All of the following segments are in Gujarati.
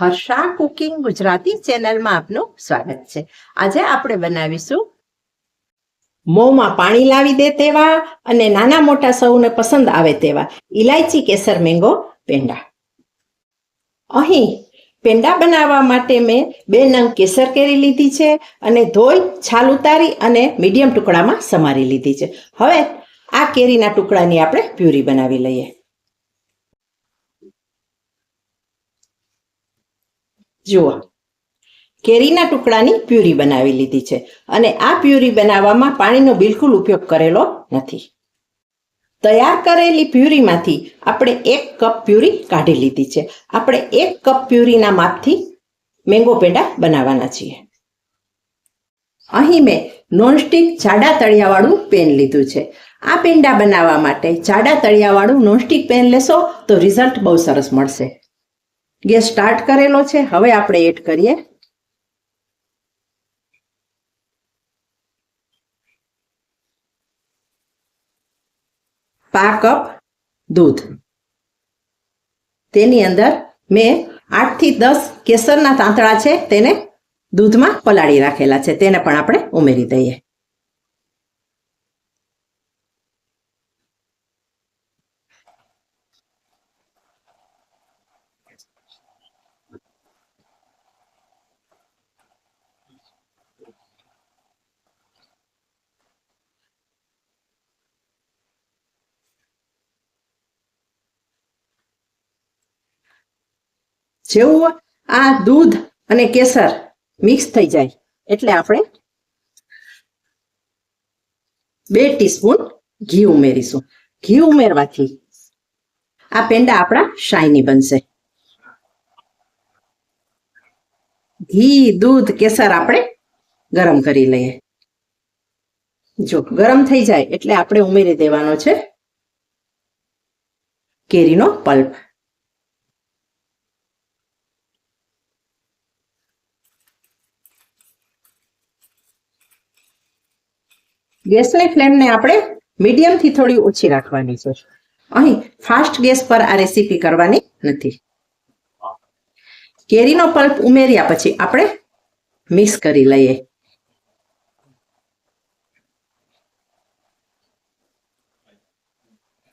હર્ષા કુકિંગ ગુજરાતી ચેનલમાં આપનું સ્વાગત છે. આજે આપણે બનાવીશું મોંમાં પાણી લાવી દે તેવા અને નાના મોટા સૌને પસંદ આવે તેવા ઇલાયચી કેસર મેંગો પેંડા. અહીં પેંડા બનાવવા માટે મેં બે નંગ કેસર કેરી લીધી છે અને ધોઈ, છાલ ઉતારી અને મીડિયમ ટુકડામાં સમારી લીધી છે. હવે આ કેરીના ટુકડાની આપણે પ્યુરી બનાવી લઈએ. જુઓ. કેરીના ટુકડાની પ્યુરી બનાવી લીધી છે અને આ પ્યુરી બનાવવામાં પાણીનો બિલકુલ ઉપયોગ કરેલો નથી. તૈયાર કરેલી પ્યુરીમાંથી આપણે એક કપ પ્યુરી કાઢી લીધી છે. આપણે એક કપ પ્યુરીના માપથી મેંગો પેંડા બનાવવાના છીએ. અહીં મેં નોનસ્ટિક જાડા તળિયાવાળું પેન લીધું છે. આ પેંડા બનાવવા માટે જાડા તળિયાવાળું નોનસ્ટિક પેન લેશો તો રિઝલ્ટ બહુ સરસ મળશે. ગેસ સ્ટાર્ટ કરેલો છે, હવે આપણે એડ કરીએ. પા કપ દૂધ. તેની અંદર મેં આઠથી દસ કેસરના તાંતળા છે, તેને દૂધમાં પલાળી રાખેલા છે, તેને પણ આપણે ઉમેરી દઈએ. જેવું આ દૂધ અને કેસર મિક્સ થઈ જાય. એટલે આપણે બે ટીસ્પૂન ઘી ઉમેરીશું. ઘી ઉમેરવાથી આ પેંડા આપણા શાઇની બનશે. ઘી, દૂધ, કેસર આપણે ગરમ કરી લઈએ. જો ગરમ થઈ જાય એટલે આપણે ઉમેરી દેવાનો છે કેરીનો પલ્પ. ગેસની ફ્લેમને આપણે મીડિયમથી થોડી ઓછી રાખવાની છે. અહીં ફાસ્ટ ગેસ પર આ રેસીપી કરવાની નથી. કેરીનો પલ્પ ઉમેર્યા પછી આપણે મિક્સ કરી લઈએ.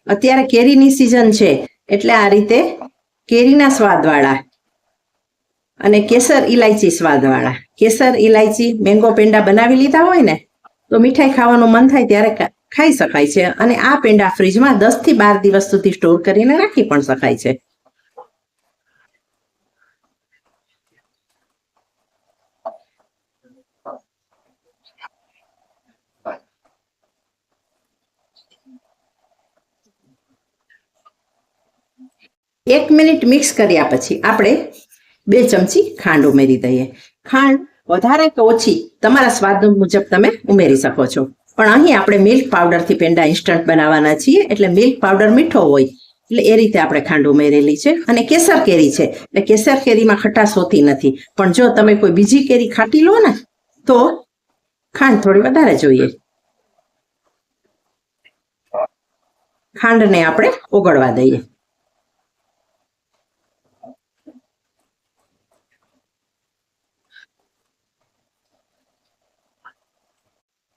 અત્યારે કેરીની સિઝન છે, એટલે આ રીતે કેરીના સ્વાદવાળા અને કેસર ઇલાયચી સ્વાદવાળા. કેસર ઇલાયચી મેંગો, પેંડા બનાવી લીધા હોય ને તો મીઠાઈ ખાવાનું મન થાય ત્યારે ખાઈ શકાય છે. અને આ પેંડા ફ્રીજમાં દસથી બાર દિવસ સુધી સ્ટોર કરીને રાખી પણ શકાય છે. એક મિનિટ મિક્સ કર્યા પછી આપણે બે ચમચી ખાંડ ઉમેરી દઈએ. ખાંડ વધારે કે ઓછી તમારા સ્વાદ મુજબ તમે ઉમેરી શકો છો. પણ અહીં આપણે મિલ્ક પાવડરથી પેંડા ઇન્સ્ટન્ટ બનાવવાના છીએ, એટલે મિલ્ક પાવડર મીઠો હોય. એટલે એ રીતે આપણે ખાંડ ઉમેરેલી છે. અને કેસર કેરી છે. એટલે કેસર કેરીમાં ખટાશ હોતી નથી. પણ જો તમે કોઈ બીજી કેરી ખાટી લો ને, તો ખાંડ થોડી વધારે જોઈએ. ખાંડને આપણે ઓગળવા દઈએ.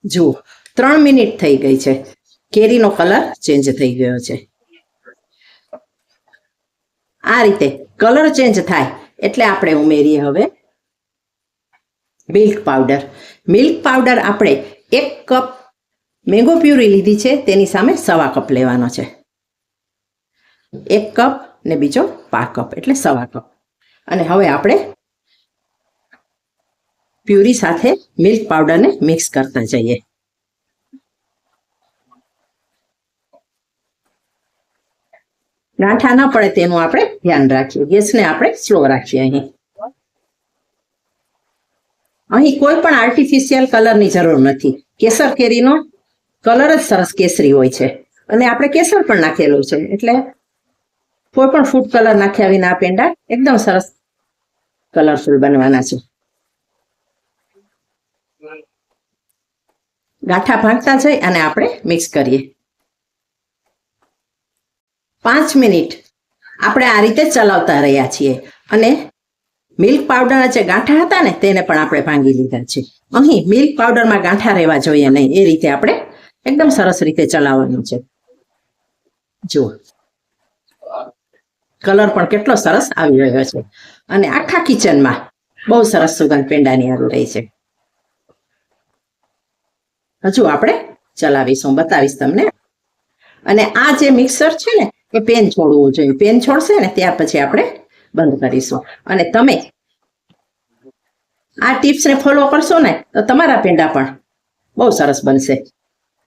જુઓ, ત્રણ મિનિટ થઈ ગઈ છે. કેરીનો કલર ચેન્જ થઈ ગયો છે. આ રીતે કલર ચેન્જ થાય એટલે આપણે ઉમેરીએ હવે મિલ્ક પાવડર. મિલ્ક પાવડર આપણે એક કપ મેંગો પ્યુરી લીધી છે, તેની સામે સવા કપ લેવાનો છે. એક કપ ને બીજો પા કપ, એટલે સવા કપ. અને હવે આપણે પ્યુરી સાથે મિલ્ક પાવડરને મિક્સ કરતા જઈએ. ગાંઠા ન પડે તેનું આપણે ધ્યાન રાખીએ. ગેસને આપણે સ્લો રાખીએ અહીં. અહીં કોઈ પણ આર્ટિફિશિયલ કલરની જરૂર નથી. કેસર કેરીનો કલર જ સરસ કેસરી હોય છે. અને આપણે કેસર પણ નાખેલું છે. એટલે કોઈ પણ ફૂડ કલર નાખ્યા વિના આ પેંડા એકદમ સરસ કલરફુલ બનવાના છે. ગાંઠા ભાંગતા જઈ અને આપણે મિક્સ કરીએ. પાંચ મિનિટ આપણે આ રીતે ચલાવતા રહ્યા છીએ અને મિલ્ક પાવડરના જે ગાંઠા હતા ને તેને પણ આપણે ભાંગી લીધા છે. અહીં મિલ્ક પાવડરમાં ગાંઠા રહેવા જોઈએ નહીં. એ રીતે આપણે એકદમ સરસ રીતે ચલાવવાનું છે. જુઓ. કલર પણ કેટલો સરસ આવી રહ્યો છે. અને આખા કિચનમાં બહુ સરસ સુગંધ પેંડાની આવી રહી છે. હજુ આપણે ચલાવીશું, બતાવીશ તમને. અને આ જે મિક્સર છે ને, એ પેન છોડવું જોઈએ. પેન છોડશે ને, ત્યાર પછી આપણે બંધ કરીશું. અને તમે આ ટિપ્સને ફોલો કરશો ને, તો તમારા પેંડા પણ બહુ સરસ બનશે.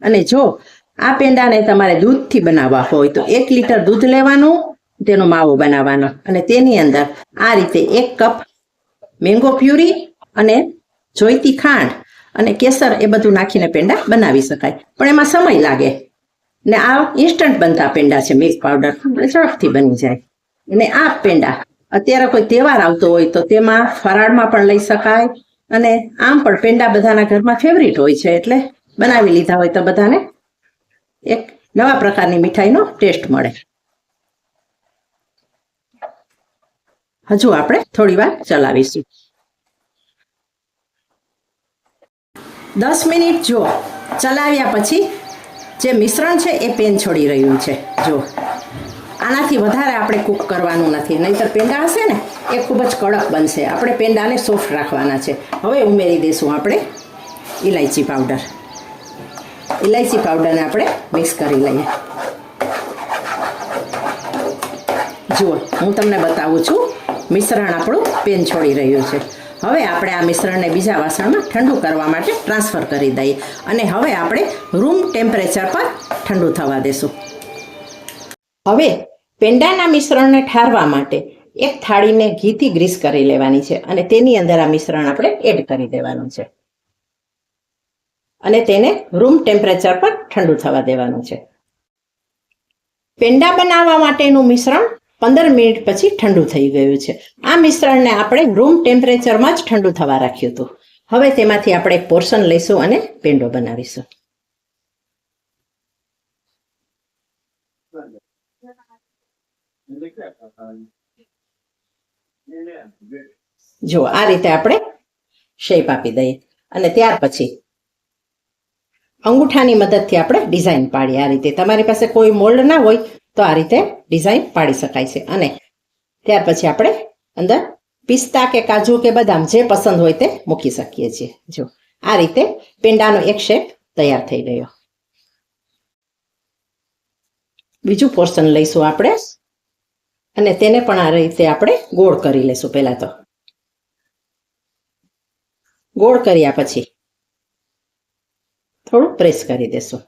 અને જો આ પેંડાને તમારે દૂધથી બનાવવા હોય, તો એક લીટર દૂધ લેવાનું, તેનો માવો બનાવવાનો. અને તેની અંદર આ રીતે એક કપ મેંગો પ્યુરી અને જોઈતી ખાંડ અને કેસર એ બધું નાખીને પેંડા બનાવી શકાય. પણ એમાં સમય લાગે. ને આ ઇન્સ્ટન્ટ બનતા પેંડા છે મિલ્ક પાવડર ઝડપથી બની જાય. અને આ પેંડા, અત્યારે કોઈ તહેવાર આવતો હોય તો તેમાં ફરાળમાં પણ લઈ શકાય. અને આમ પણ પેંડા બધાના ઘરમાં ફેવરિટ હોય છે એટલે બનાવી લીધા હોય તો બધાને એક નવા પ્રકારની મીઠાઈનો ટેસ્ટ મળે. હજુ આપણે થોડી વાર ચલાવીશું. દસ મિનિટ જો, ચલાવ્યા પછી જે મિશ્રણ છે એ પેન છોડી રહ્યું છે, જો. આનાથી વધારે આપણે કૂક કરવાનું નથી. નહીંતર પેંડા હશે ને, એ ખૂબ જ કડક બનશે. આપણે પેંડાને સોફ્ટ રાખવાના છે. હવે ઉમેરી દઈશું આપણે ઇલાયચી પાવડર. ઇલાયચી પાવડરને આપણે મિક્સ કરી લઈએ. જુઓ, હું તમને બતાવું છું, મિશ્રણ આપણું પેન છોડી રહ્યું છે. હવે આપણે આ મિશ્રણને બીજા વાસણમાં ઠંડુ કરવા માટે ટ્રાન્સફર કરી દઈએ અને હવે આપણે રૂમ ટેમ્પરેચર પર ઠંડુ થવા દેશું. હવે પેંડાના મિશ્રણને ઠારવા માટે એક થાળીને ઘીથી ગ્રીસ કરી લેવાની છે અને તેની અંદર આ મિશ્રણ આપણે એડ કરી દેવાનું છે. અને તેને રૂમ ટેમ્પરેચર પર ઠંડુ થવા દેવાનું છે. પેંડા બનાવવા માટેનું મિશ્રણ પંદર મિનિટ પછી ઠંડુ થઈ ગયું છે. આ મિશ્રણને આપણે રૂમ ટેમ્પરેચરમાં જ ઠંડુ થવા રાખ્યું હતું. હવે તેમાંથી આપણે એક પોર્શન લઈશું અને પેંડો બનાવીશું. જો આ રીતે આપણે શેપ આપી દઈએ. અને ત્યાર પછી અંગૂઠાની મદદથી આપણે ડિઝાઇન પાડીએ. આ રીતે તમારી પાસે કોઈ મોલ્ડ ના હોય તો આ રીતે ડિઝાઇન પાડી શકાય છે. અને ત્યાર પછી આપણે અંદર પિસ્તા કે કાજુ કે બદામ જે પસંદ હોય તે મૂકી શકીએ છીએ. જો, આ રીતે પેંડાનો એક શેપ તૈયાર થઈ ગયો. બીજું પોર્શન લઈશું આપણે અને તેને પણ આ રીતે આપણે ગોળ કરી લેશું પહેલાં તો. ગોળ કર્યા પછી થોડું પ્રેસ કરી દેશું.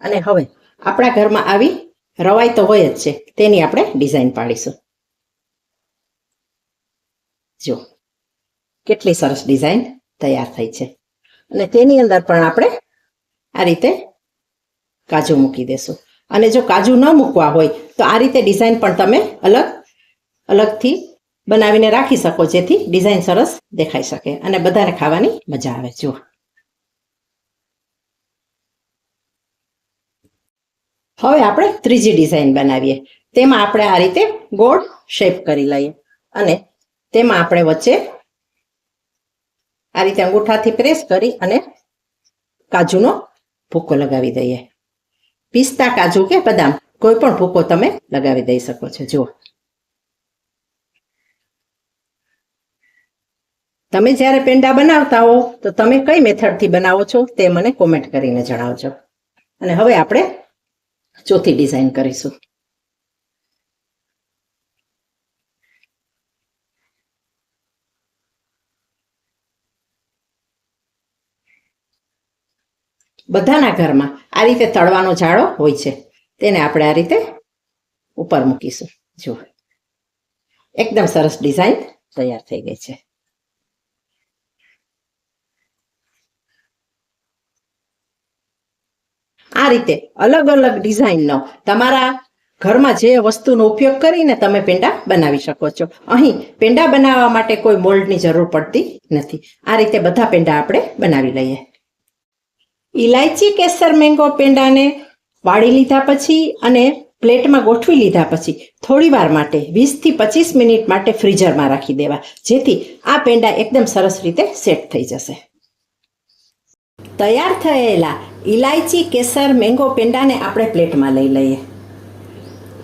અને હવે આપણા ઘરમાં આવી રવાઈ તો હોય જ છે. તેની આપણે ડિઝાઇન પાડીશું. જો, કેટલી સરસ ડિઝાઇન તૈયાર થઈ છે. અને તેની અંદર પણ આપણે આ રીતે કાજુ મૂકી દેશું. અને જો કાજુ ન મૂકવા હોય, તો આ રીતે ડિઝાઇન પણ તમે અલગ, અલગથી બનાવીને રાખી શકો, જેથી ડિઝાઇન સરસ દેખાઈ શકે અને બધાને ખાવાની મજા આવે. જુઓ. હવે આપણે ત્રીજી ડિઝાઇન બનાવીએ. તેમાં આપણે આ રીતે ગોળ શેપ કરી લઈએ અને તેમાં આપણે વચ્ચે આ રીતે અંગૂઠાથી પ્રેસ કરી અને કાજુનો ભૂકો લગાવી દઈએ. પિસ્તા કાજુ કે બદામ, કોઈ પણ ભૂકો તમે લગાવી દઈ શકો છો. જુઓ. તમે જ્યારે પેંડા બનાવતા હો તો તમે કઈ મેથડથી બનાવો છો તે મને કોમેન્ટ કરીને જણાવજો. અને હવે આપણે ચોથી ડિઝાઇન કરીશું. બધાના ઘરમાં આ રીતે તળવાનો જાળો હોય છે. તેને આપણે આ રીતે ઉપર મૂકીશું. જુઓ. એકદમ સરસ ડિઝાઇન તૈયાર થઈ ગઈ છે. આ રીતે અલગ અલગ ડિઝાઇનનો તમારા ઘરમાં જે વસ્તુનો ઉપયોગ કરીને તમે પેંડા બનાવી શકો છો. અહીં પેંડા બનાવવા માટે કોઈ મોલ્ડની જરૂર પડતી નથી. આ રીતે બધા પેંડા આપણે બનાવી લઈએ. ઇલાયચી કેસર મેંગો પેંડાને વાળી લીધા પછી અને પ્લેટમાં ગોઠવી લીધા પછી થોડી વાર માટે વીસથી પચીસ મિનિટ માટે ફ્રીઝરમાં રાખી દેવા. જેથી આ પેંડા એકદમ સરસ રીતે સેટ થઈ જશે. તૈયાર થયેલા ઇલાયચી કેસર, મેંગો પેંડાને આપણે પ્લેટમાં લઈ લઈએ.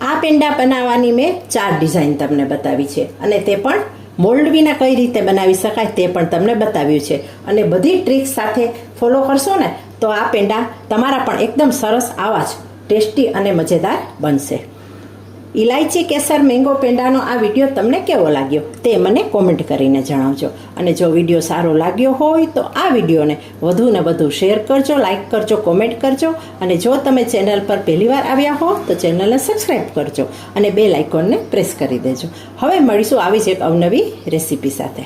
આ પેંડા બનાવવાની મેં ચાર ડિઝાઇન તમને બતાવી છે. અને તે પણ મોલ્ડ વિના કઈ રીતે બનાવી શકાય તે પણ તમને બતાવ્યું છે. અને બધી ટ્રીક્સ સાથે ફોલો કરશો ને, તો આ પેંડા તમારા પણ એકદમ સરસ, આવા જ ટેસ્ટી અને મજેદાર બનશે. ઇલાયચી કેસર મેંગો પેંડાનો આ વીડિયો તમને કેવો લાગ્યો તે મને કોમેન્ટ કરીને જણાવજો. અને જો વીડિયો સારો લાગ્યો હોય તો આ વિડીયોને વધુ ને વધુ શેર કરજો લાઇક કરજો, કોમેન્ટ કરજો. અને જો તમે ચેનલ પર પહેલીવાર આવ્યા હો તો ચેનલને સબસ્ક્રાઈબ કરજો અને બે લાઇકોનને પ્રેસ કરી દેજો. હવે મળીશું આવી જ એક અવનવી રેસીપી સાથે.